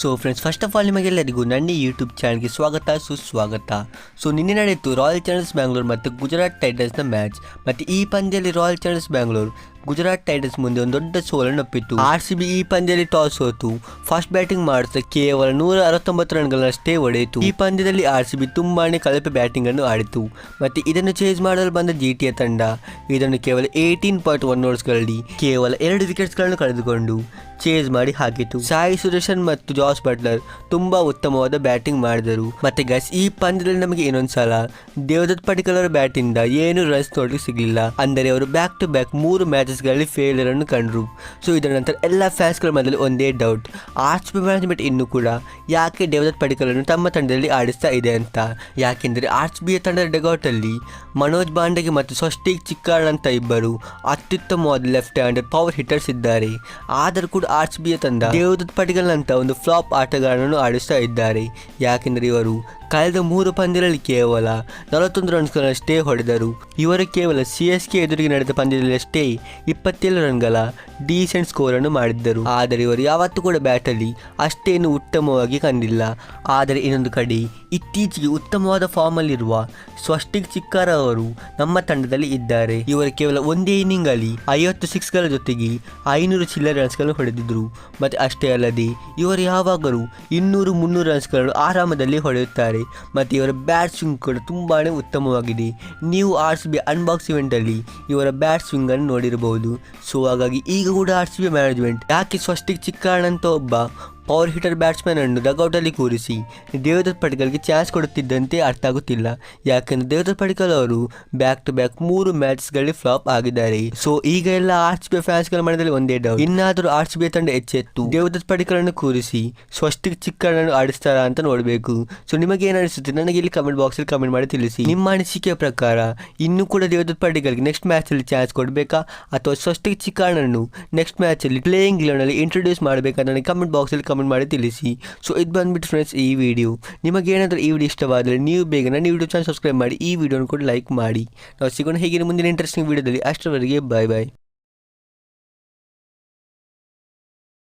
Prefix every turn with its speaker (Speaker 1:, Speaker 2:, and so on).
Speaker 1: So friends first of all ನಿಮಗೆಲ್ಲರಿಗೂ ನನ್ನ YouTube ಚಾನಲ್ಗೆ ಸ್ವಾಗತ, ಸುಸ್ವಾಗತ. ಸೊ ನಿನ್ನೆ ನಡೆಯಿತು ರಾಯಲ್ ಚಾಲೆಂಜರ್ಸ್ ಬ್ಯಾಂಗ್ಳೂರ್ ಮತ್ತು ಗುಜರಾತ್ ಟೈಟನ್ಸ್ನ ಮ್ಯಾಚ್ ಮತ್ತು ಈ ಪಂದ್ಯದಲ್ಲಿ Royal Challengers Bangalore Gujarat Titans ಮುಂದೆ ಒಂದು ದೊಡ್ಡ ಸೋಲನ್ನು ಒಪ್ಪಿತ್ತು. ಆರ್ ಸಿ ಬಿ ಈ ಪಂದ್ಯದಲ್ಲಿ ಟಾಸ್ ಸೋತು ಫಸ್ಟ್ ಬ್ಯಾಟಿಂಗ್ ಮಾಡುತ್ತಾ ಕೇವಲ ನೂರ ಅರವತ್ತೊಂಬತ್ತು ರನ್ಗಳನ್ನಷ್ಟೇ ಒಡೆಯಿತು ಈ ಪಂದ್ಯದಲ್ಲಿ ಆರ್ ಸಿ ಬಿ ತುಂಬಾನೇ ಕಳಪೆ ಬ್ಯಾಟಿಂಗ್ ಅನ್ನು ಆಡಿತು ಮತ್ತೆ ಇದನ್ನು ಚೇಂಜ್ ಮಾಡಲು ಬಂದ ಜಿ ಟಿಯ ತಂಡ, ಇದನ್ನು ಕೇವಲ ಏಯ್ಟೀನ್ ಪಾಯಿಂಟ್ ಒನ್ ಓವರ್ಸ್ಗಳಲ್ಲಿ ಕೇವಲ ಎರಡು ವಿಕೆಟ್ಸ್ಗಳನ್ನು ಕಳೆದುಕೊಂಡು ಚೇಂಜ್ ಮಾಡಿ ಹಾಕಿತು ಸಾಯಿ ಸುರೇಶನ್ ಮತ್ತು ಜಾಸ್ ಬಟ್ಲರ್ ತುಂಬಾ ಉತ್ತಮವಾದ ಬ್ಯಾಟಿಂಗ್ ಮಾಡಿದರು. ಮತ್ತೆ ಗಸ್ ಈ ಪಂದ್ಯದಲ್ಲಿ ನಮಗೆ ಇನ್ನೊಂದ್ಸಲ ದೇವದತ್ ಪಟಿಕಲ್ ಅವರ ಬ್ಯಾಟ್ ಇಂದ ಏನು ರನ್ಸ್ ನೋಡಲಿಕ್ಕೆ ಸಿಗಲಿಲ್ಲ. ಅಂದರೆ ಅವರು ಬ್ಯಾಕ್ ಟು ಬ್ಯಾಕ್ ಮೂರು ಮ್ಯಾಚಸ್ ಗಳಲ್ಲಿ ಫೇಲಿಯರ್ ಅನ್ನು ಕಂಡ್ರು. ಸೊ ಇದರ ನಂತರ ಎಲ್ಲ ಫ್ಯಾನ್ಸ್ಗಳ ಮೊದಲು ಒಂದೇ ಡೌಟ್ ಆರ್ಚ್ ಮ್ಯಾನೇಜ್ಮೆಂಟ್ ಇನ್ನು ಕೂಡ ಯಾಕೆ ದೇವದತ್ ಪಡಿಕಲ್ ಅನ್ನು ತಮ್ಮ ತಂಡದಲ್ಲಿ ಆಡಿಸ್ತಾ ಇದೆ ಅಂತ? ಯಾಕೆಂದರೆ ಆರ್ಚ್ ಬಿಯ ತಂಡದ ಡೆಗೌಟ್ ಅಲ್ಲಿ ಮನೋಜ್ ಬಾಂಡೆಗೆ ಮತ್ತು ಸ್ವಸ್ಟಿಕ್ ಚಿಕ್ಕಾಳ್ ಅಂತ ಇಬ್ಬರು ಅತ್ಯುತ್ತಮವಾದ ಲೆಫ್ಟ್ ಹ್ಯಾಂಡರ್ ಪವರ್ ಹಿಟ್ಟರ್ಸ್ ಇದ್ದಾರೆ. ಆದರೂ ಕೂಡ ಆರ್ಚ್ ಬಿಯ ತಂಡ ದೇವದತ್ ಪಡಿಕಲ್ ಅಂತ ಒಂದು ಫ್ಲಾಪ್ ಆಟಗಾರನನ್ನು ಆಡಿಸ್ತಾ ಇದ್ದಾರೆ. ಯಾಕೆಂದರೆ ಇವರು ಕಳೆದ ಮೂರು ಪಂದ್ಯಗಳಲ್ಲಿ ಕೇವಲ ನಲವತ್ತೊಂದು ರನ್ಸ್ಗಳಷ್ಟೇ ಹೊಡೆದರು. ಇವರು ಕೇವಲ ಸಿ ಎಸ್ ಕೆ ಎದುರಿಗೆ ನಡೆದ ಪಂದ್ಯದಲ್ಲಿ ಅಷ್ಟೇ ಇಪ್ಪತ್ತೇಳು ರನ್ಗಳ ಡೀಸೆಂಟ್ ಸ್ಕೋರನ್ನು ಮಾಡಿದ್ದರು. ಆದರೆ ಇವರು ಯಾವತ್ತೂ ಕೂಡ ಬ್ಯಾಟಲ್ಲಿ ಅಷ್ಟೇನು ಉತ್ತಮವಾಗಿ ಕಂಡಿಲ್ಲ. ಆದರೆ ಇನ್ನೊಂದು ಕಡೆ ಇತ್ತೀಚೆಗೆ ಉತ್ತಮವಾದ ಫಾರ್ಮಲ್ಲಿರುವ ಸ್ವಸ್ಟಿಕ್ ಚಿಕ್ಕಾರ ಅವರು ನಮ್ಮ ತಂಡದಲ್ಲಿ ಇದ್ದಾರೆ. ಇವರು ಕೇವಲ ಒಂದೇ ಇನ್ನಿಂಗ್ ಅಲ್ಲಿ ಐವತ್ತು ಸಿಕ್ಸ್ಗಳ ಜೊತೆಗೆ ಐನೂರು ಚಿಲ್ಲರೆ ರನ್ಸ್ಗಳನ್ನು ಹೊಡೆದಿದ್ರು. ಮತ್ತು ಅಷ್ಟೇ ಅಲ್ಲದೆ ಇವರು ಯಾವಾಗಲೂ ಇನ್ನೂರು ಮುನ್ನೂರು ರನ್ಸ್ಗಳನ್ನು ಆರಾಮದಲ್ಲಿ ಹೊಡೆಯುತ್ತಾರೆ. ಮತ್ತು ಇವರ ಬ್ಯಾಟ್ ಸ್ವಿಂಗ್ ಕೂಡ ತುಂಬಾ ಉತ್ತಮವಾಗಿದೆ. ನೀವು ಆರ್ ಸಿ ಬಿ ಅನ್ಬಾಕ್ಸ್ ಇವೆಂಟಲ್ಲಿ ಇವರ ಬ್ಯಾಟ್ ಸ್ವಿಂಗನ್ನು ನೋಡಿರಬಹುದು. ಸೊ ಹಾಗಾಗಿ ಈಗ ಕೂಡ ಆರ್ ಸಿ ಬಿ ಮ್ಯಾನೇಜ್ಮೆಂಟ್ ಯಾಕೆ ಸ್ವಸ್ಟಿಕ್ ಚಿಕ್ಕಾಣ್ ಅಂತ ಒಬ್ಬ ಪವರ್ ಹಿಟರ್ ಬ್ಯಾಟ್ಸ್ಮನ್ ಅನ್ನು ಡಗೌಟಲ್ಲಿ ಕೂರಿಸಿ, ದೇವದತ್ ಪಡಿಕಲ್ಗೆ ಚಾನ್ಸ್ ಕೊಡುತ್ತಿದ್ದಂತೆ ಅರ್ಥ ಆಗುತ್ತಿಲ್ಲ. ಯಾಕೆಂದ್ರೆ ದೇವದತ್ ಪಡಿಕಲ್ ಅವರು ಬ್ಯಾಕ್ ಟು ಬ್ಯಾಕ್ ಮೂರು ಮ್ಯಾಚ್ಗಳಲ್ಲಿ ಫ್ಲಾಪ್ ಆಗಿದ್ದಾರೆ. ಸೊ ಈಗ ಎಲ್ಲ ಆರ್ ಸಿ ಬಿ ಫ್ಯಾನ್ಸ್ಗಳ ಮನದಲ್ಲಿ ಒಂದೇ ಡೌಟ್ ಇನ್ನಾದರೂ ಆರ್ ಸಿ ಬಿ ತಂಡ ಎಚ್ಚೆತ್ತು. ದೇವದತ್ ಪಡಿಕಲ್ ಅನ್ನು ಕೂರಿಸಿ, ಸ್ವಸ್ತಿಕ್ ಚಿಕ್ಕಣ್ಣನ್ನು ಆಡಿಸ್ತಾರಾ ಅಂತ ನೋಡಬೇಕು. ಸೊ ನಿಮಗೆ ಅನಿಸುತ್ತೆ? ನನಗೆ ಇಲ್ಲಿ ಕಮೆಂಟ್ ಬಾಕ್ಸಲ್ಲಿ ಕಮೆಂಟ್ ಮಾಡಿ ತಿಳಿಸಿ. ನಿಮ್ಮ ಅನಿಸಿಕೆಯ ಪ್ರಕಾರ, ಇನ್ನೂ ಕೂಡ ದೇವದತ್ ಪಡಿಕಲ್ಗೆ ನೆಕ್ಸ್ಟ್ ಮ್ಯಾಚಲ್ಲಿ ಚಾನ್ಸ್ ಕೊಡಬೇಕಾ? ಅಥವಾ ಸ್ವಸ್ತಿಕ್ ಚಿಕ್ಕಣ್ಣನ್ನು ನೆಕ್ಸ್ಟ್ ಮ್ಯಾಚಲ್ಲಿ ಪ್ಲೇಯಿಂಗ್ನಲ್ಲಿ ಇಂಟ್ರೊಡ್ಯೂಸ್ ಮಾಡಬೇಕಾ ನನಗೆ ಕಮೆಂಟ್ ಬಾಕ್ಸಲ್ಲಿ ಕಮೆಂಟ್ ಮಾಡಿ ತಿಳಿಸಿ. ಸೊ ಇದು ಬಂದ್ಬಿಟ್ಟು ಫ್ರೆಂಡ್ಸ್ ಈ ವಿಡಿಯೋ ನಿಮಗೆ ಏನಾದರೂ ಈ ವಿಡಿಯೋ ಇಷ್ಟವಾದರೆ ನೀವು ಬೇಗ ನನ್ನ ಯೂಟ್ಯೂಬ್ ಚಾನಲ್ ಸಬ್ಸ್ಕ್ರೈಬ್ ಮಾಡಿ, ಈ ವಿಡಿಯೋನ ಕೂಡ ಲೈಕ್ ಮಾಡಿ. ನಾವು ಸಿಗೋಣ ಹೇಗಿನ ಮುಂದಿನ ಇಂಟ್ರೆಸ್ಟಿಂಗ್ ವಿಡಿಯೋದಲ್ಲಿ ಅಷ್ಟರವರೆಗೆ ಬಾಯ್ ಬಾಯ್